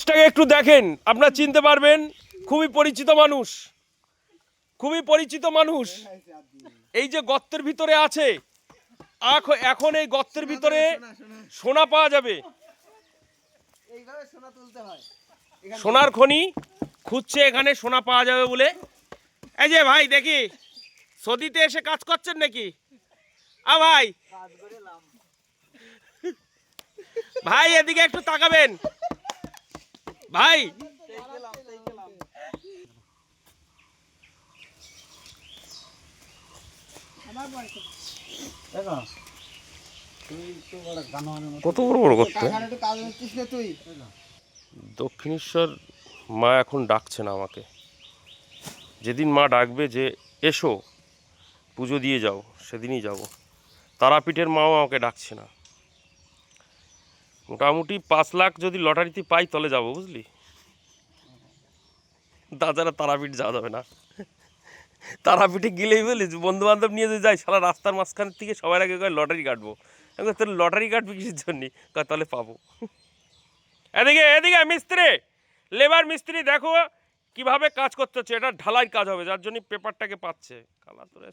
মানুষটাকে একটু দেখেন আপনারা চিনতে পারবেন খুবই পরিচিত মানুষ খুবই পরিচিত মানুষ। এই যে গর্তের ভিতরে আছে এখন এই গর্তের ভিতরে সোনা পাওয়া যাবে। সোনার খনি খুঁজছে এখানে সোনা পাওয়া যাবে বলে। এই যে ভাই দেখি সদিতে এসে কাজ করছেন নাকি? আ ভাই। ভাই এদিকে একটু তাকাবেন। মতো কত বড় বড় করতে? দক্ষিণেশ্বর মা এখন ডাকছে না আমাকে। যেদিন মা ডাকবে যে এসো পুজো দিয়ে যাও সেদিনই যাব। তারাপীঠের মাও আমাকে ডাকছে না। মোটামুটি পাঁচ লাখ যদি লটারিতে পাই তাহলে যাব বুঝলি? তাছাড়া তারাপীঠ যাওয়া যাবে না। তারাপীঠে গেলেই বলি বন্ধু বান্ধব নিয়ে যদি যাই সারা রাস্তার মাঝখান থেকে সবার আগে কয় লটারি কাটবো। কই, তোর লটারি কাটবি কিসের জন্য? কয় তাহলে পাবো। এদিকে এদিকে মিস্ত্রি! লেবার মিস্ত্রি দেখো কীভাবে কাজ করতে হচ্ছে। এটা ঢালাই কাজ হবে যার জন্য পেপারটাকে পাচ্ছে। কালা তোরে